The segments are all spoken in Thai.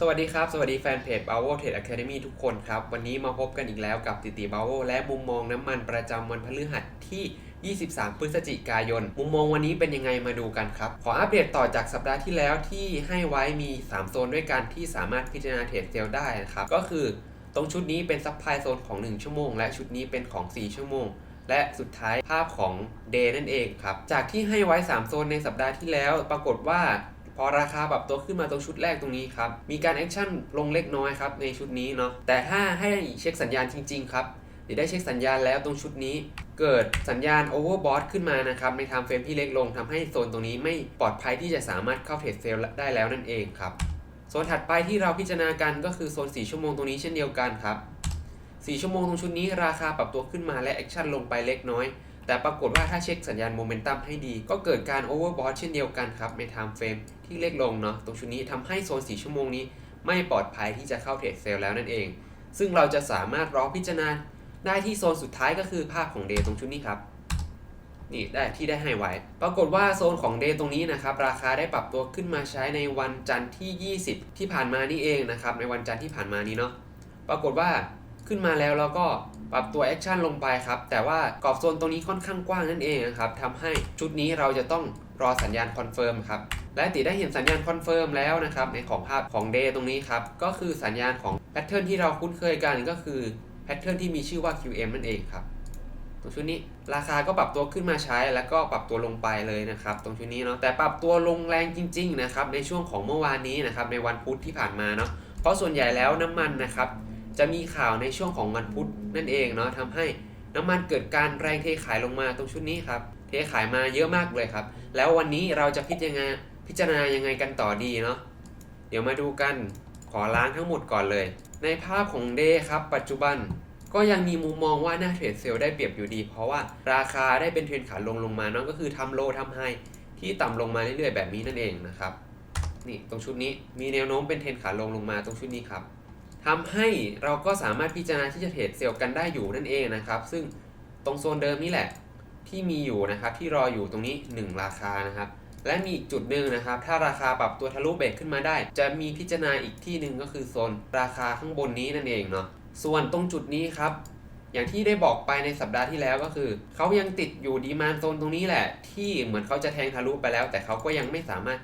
สวัสดีครับ สวัสดีแฟนเพจ b a v o Trade Academy ทุกคนครับ วันนี้มาพบกันอีกแล้วกับติติ b a v o และมุมมองน้ำมันประจำวันพฤหัสที่ 23 พฤศจิกายน มุมมองวันนี้เป็นยังไงมาดูกันครับ ขออัปเดตต่อจากสัปดาห์ที่แล้วที่ให้ไว้มี 3 โซนด้วยกันที่สามารถพิจารณาเทรดเซลได้นะครับ ก็คือตรงชุดนี้เป็นซับพลายโซนของ 1 ชั่วโมง และชุดนี้เป็นของ 4 ชั่วโมงและสุดท้ายภาพของ Day นั่นเองครับ จากที่ให้ไว้ 3 โซนในสัปดาห์ที่แล้ว ปรากฏว่า พอราคาปรับตัวขึ้นมาตรงชุดแรกตรงนี้ครับ มีการแอคชั่นลงเล็กน้อยครับในชุดนี้เนาะ แต่ถ้าให้เช็คสัญญาณจริง ๆ ครับเดี๋ยวได้เช็คสัญญาณแล้วตรงชุดนี้เกิดสัญญาณโอเวอร์บอทขึ้นมานะครับในไทม์เฟรมที่เล็กลงทำให้โซนตรงนี้ไม่ปลอดภัยที่จะสามารถเข้าเทรดเซลล์ได้แล้วนั่นเองครับ โซนถัดไปที่เราพิจารณากันก็คือโซน 4 ชั่วโมงตรงนี้เช่นเดียวกันครับ 4 ชั่วโมงตรงชุดนี้ราคาปรับตัวขึ้นมาและแอคชั่นลงไปเล็กน้อย แต่ปรากฏว่าถ้าเช็คสัญญาณโมเมนตัมให้ดี ก็เกิดการโอเวอร์บอทเช่นเดียวกันครับ ในไทม์เฟรมที่เล็กลงเนาะตรงชุดนี้ทำให้โซน 4 ชั่วโมงนี้ ไม่ปลอดภัยที่จะเข้าเทรดเซลล์แล้วนั่นเอง ซึ่งเราจะสามารถรอพิจารณาได้ที่โซนสุดท้ายก็คือภาพของเดย์ตรงชุดนี้ครับนี่ได้ที่ได้ให้ไว้ ปรากฏว่าโซนของเดย์ตรงนี้นะครับราคาได้ปรับตัวขึ้นมาใช้ในวันจันทร์ที่ 20 ที่ผ่านมานี่เองนะครับในวันจันทร์ที่ผ่านมานี้เนาะปรากฏว่า ขึ้นมาแล้วเราก็ปรับตัวแอคชั่นลงไปครับ แต่ว่ากรอบโซนตรงนี้ค่อนข้างกว้างนั่นเองนะครับทำให้ชุดนี้เราจะต้องรอสัญญาณคอนเฟิร์มครับ และติได้เห็นสัญญาณคอนเฟิร์มแล้วนะครับ ในของภาพของ Day ตรงนี้ครับ ก็คือสัญญาณของแพทเทิร์นที่เราคุ้นเคยกันก็คือแพทเทิร์นที่มีชื่อว่า QM นั่นเองครับ ตรงชุดนี้ราคาก็ปรับตัวขึ้นมาใช้ แล้วก็ปรับตัวลงไปเลยนะครับ ตรงชุดนี้เนาะแต่ปรับตัวลงแรงจริง ๆ นะครับ ในช่วงของเมื่อวานนี้นะครับในวันพุธที่ผ่านมาเนาะเพราะส่วนใหญ่แล้วน้ำมันนะครับ จะมีข่าวในช่วงของวันพุธนั่นเองเนาะทำให้น้ำมันเกิดการแรงเทขายลงมาตรงชุดนี้ครับ เทขายมาเยอะมากเลยครับ แล้ววันนี้เราจะพิจารณาพิจารณายังไงกันต่อดีเนาะเดี๋ยวมาดูกันขอล้างทั้งหมดก่อนเลย ในภาพของเดครับ ปัจจุบันก็ยังมีมุมมองว่าหน้าเทรดเซลล์ได้เปรียบอยู่ดี เพราะว่าราคาได้เป็นเทรนขาลงลงมาเนาะก็คือทำโลทำไฮที่ต่ำลงมาเรื่อยๆแบบนี้นั่นเองนะครับนี่ตรงชุดนี้มีแนวโน้มเป็นเทรนขาลงลงมาตรงชุดนี้ครับ ทำให้เราก็สามารถพิจารณาที่จะเทรดเซลล์กันได้อยู่นั่นเองนะครับ ซึ่งตรงโซนเดิมนี่แหละที่มีอยู่นะครับที่รออยู่ตรงนี้ 1 ราคานะครับ และมีอีกจุดหนึ่งนะครับ ถ้าราคาปรับตัวทะลุเบรกขึ้นมาได้ จะมีพิจารณาอีกที่หนึ่งก็คือโซนราคาข้างบนนี้นั่นเองเนาะส่วนตรงจุดนี้ครับ อย่างที่ได้บอกไปในสัปดาห์ที่แล้วก็คือ เขายังติดอยู่ดีมานโซนตรงนี้แหละ ที่เหมือนเขาจะแทงทะลุไปแล้ว แต่เขาก็ยังไม่สามารถ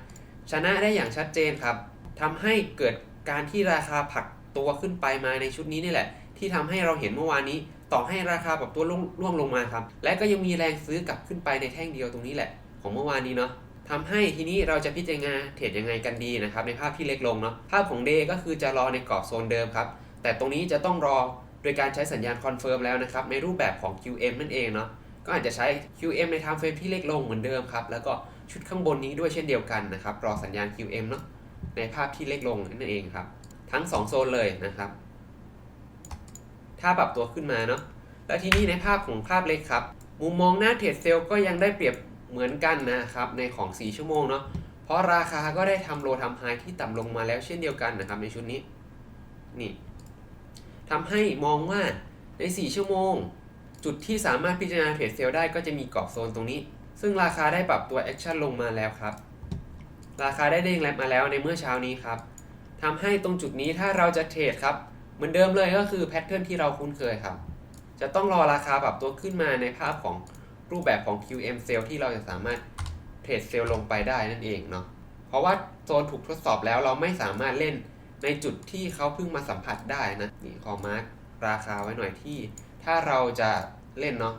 ชนะได้อย่างชัดเจนครับทำให้เกิดการที่ราคาผัก ตัวขึ้นไปมาในชุดนี้นี่แหละ ที่ทำให้เราเห็นเมื่อวานนี้ ต่อให้ราคาปรับตัวร่วงลงมาครับ และก็ยังมีแรงซื้อกลับขึ้นไปในแท่งเดียวตรงนี้แหละ ของเมื่อวานนี้เนาะทำให้ทีนี้เราจะพิจารณาเทรดยังไงกันดีนะครับในภาพที่เล็กลงเนาะภาพของ Day ก็คือจะรอในกรอบโซนเดิมครับแต่ตรงนี้จะต้องรอโดยการใช้สัญญาณคอนเฟิร์มแล้วนะครับในรูปแบบของ QM นั่นเองเนาะก็อาจจะใช้ QM ในไทม์เฟรมที่เล็กลงเหมือนเดิมครับแล้วก็ชุดข้างบนนี้ด้วยเช่นเดียวกันนะครับรอสัญญาณ QM เนาะในภาพที่เล็กลงนั่นเองครับ ทั้ง 2 โซนเลยนะครับ ถ้าปรับตัวขึ้นมาเนาะแล้วทีนี้ในภาพของภาพเล็กครับ มุมมองหน้าเทรดเซลก็ยังได้เปรียบเหมือนกันนะครับ ในของ 4 ชั่วโมงเนาะเพราะราคาก็ได้ทำโลทำไฮที่ต่ำลงมาแล้วเช่นเดียวกันนะครับ ในชุดนี้นี่ทำให้มองว่าใน 4 ชั่วโมง จุดที่สามารถพิจารณาเทรดเซลได้ก็จะมีกรอบโซนตรงนี้ ซึ่งราคาได้ปรับตัวแอคชั่นลงมาแล้วครับ ราคาได้เด้งแลบมาแล้วในเมื่อเช้านี้ครับ ทำให้ตรงจุดนี้ถ้าเราจะเทรดครับ เหมือนเดิมเลยก็คือแพทเทิร์นที่เราคุ้นเคยครับ จะต้องรอราคาปรับตัวขึ้นมาในภาพของรูปแบบของ QM Cell ที่เราจะสามารถเทรดเซลล์ลงไปได้นั่นเองเนาะ เพราะว่าโซนถูกทดสอบแล้วเราไม่สามารถเล่นในจุดที่เขาเพิ่งมาสัมผัสได้นะนี่ขอมาร์กราคาไว้หน่อยที่ ถ้าเราจะเล่นเนาะ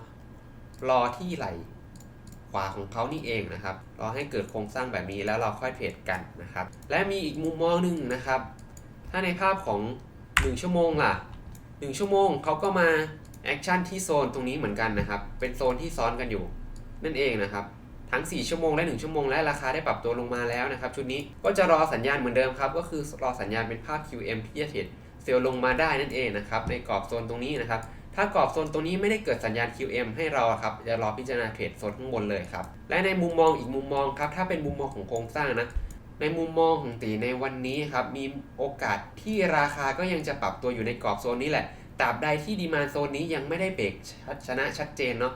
รอที่ไหล ขวาของเขานี่เองนะครับรอให้เกิดโครงสร้างแบบนี้แล้วเราค่อยเทรดกันนะครับ และมีอีกมุมมองหนึ่งนะครับ ถ้าในภาพของ 1 ชั่วโมงล่ะ 1 ชั่วโมงเขาก็มาแอคชั่นที่โซนตรงนี้เหมือนกันนะครับ เป็นโซนที่ซ้อนกันอยู่นั่นเองนะครับ ทั้ง 4 ชั่วโมงและ 1 ชั่วโมงและราคาได้ปรับตัวลงมาแล้วนะครับ ชุดนี้ก็จะรอสัญญาณเหมือนเดิมครับ ก็คือรอสัญญาณเป็นภาพ QM ที่จะเทรดเซลลงมาได้นั่นเองนะครับ ในกรอบโซนตรงนี้นะครับ ถ้ากรอบโซนตรงนี้ไม่ได้เกิดสัญญาณ QM ให้เราครับจะรอพิจารณาเทรดโซนข้างบนเลยครับ และในมุมมองอีกมุมมองครับ ถ้าเป็นมุมมองของโครงสร้างนะ ในมุมมองของตีในวันนี้ครับ มีโอกาสที่ราคาก็ยังจะปรับตัวอยู่ในกรอบโซนนี้แหละ ตราบใดที่ดีมานโซนนี้ยังไม่ได้เบรกชชนะชัดเจนเนาะ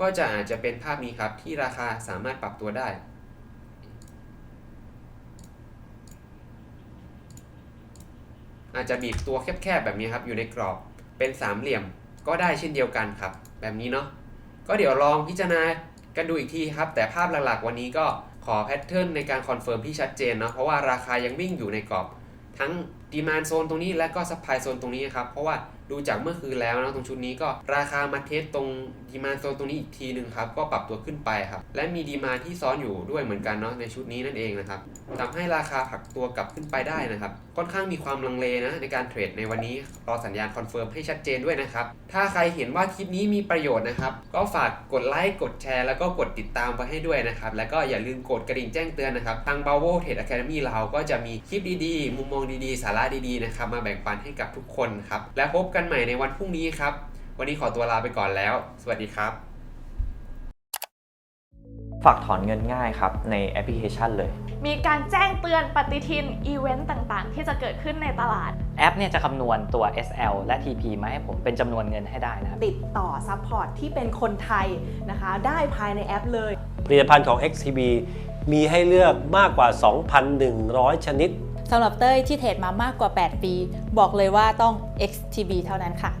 ก็จะอาจจะเป็นภาพนี้ครับที่ราคาสามารถปรับตัวได้อาจจะบีบตัวแคบๆแบบนี้ครับอยู่ในกรอบ เป็นสามเหลี่ยมก็ได้เช่นเดียวกันครับ แบบนี้เนาะก็เดี๋ยวลองพิจารณากันดูอีกทีครับ แต่ภาพหลักๆ วันนี้ก็ขอแพทเทิร์นในการคอนเฟิร์มที่ชัดเจนเนาะเพราะว่าราคายังวิ่งอยู่ในกรอบ ทั้งดีมานโซนตรงนี้และก็ซัพพลายโซนตรงนี้ครับ เพราะว่า ดูจากเมื่อคืนแล้วนะตรงชุดนี้ก็ราคามาเทสตรงดีมาโซนตรงนี้อีกทีหนึ่งครับก็ปรับตัวขึ้นไปครับและมีดีมาที่ซ้อนอยู่ด้วยเหมือนกันเนาะในชุดนี้นั่นเองนะครับทำให้ราคาผักตัวกลับขึ้นไปได้นะครับค่อนข้างมีความลังเลนะในการเทรดในวันนี้รอสัญญาณคอนเฟิร์มให้ชัดเจนด้วยนะครับถ้าใครเห็นว่าคลิปนี้มีประโยชน์นะครับก็ฝากกดไลค์กดแชร์แล้วก็กดติดตามไว้ให้ด้วยนะครับแล้วก็อย่าลืมกดกระดิ่งแจ้งเตือนนะครับทาง b a v o Trade Academy เราก็จะมีคลิปดีๆ มุมมองดีๆ สาระดีๆนะครับมาแบ่งปันให้กับทุกคนครับและพบกันใหม่ในวันพรุ่งนี้ครับ วันนี้ขอตัวลาไปก่อนแล้ว สวัสดีครับ ฝากถอนเงินง่ายครับ ในแอปพลิเคชันเลย มีการแจ้งเตือนปฏิทินอีเวนต์ต่างๆ ที่จะเกิดขึ้นในตลาด แอปเนี่ยจะคำนวณตัว SL และ TP มาให้ผมเป็นจำนวนเงินให้ได้นะครับติดต่อซัพพอร์ตที่เป็นคนไทยนะคะ ได้ภายในแอปเลย ผลิตภัณฑ์ของ XTB มีให้เลือกมากกว่า 2,100 ชนิด สำหรับเต้ยที่เทรดมามากกว่า 8 ปี บอกเลยว่าต้อง XTB เท่านั้นค่ะ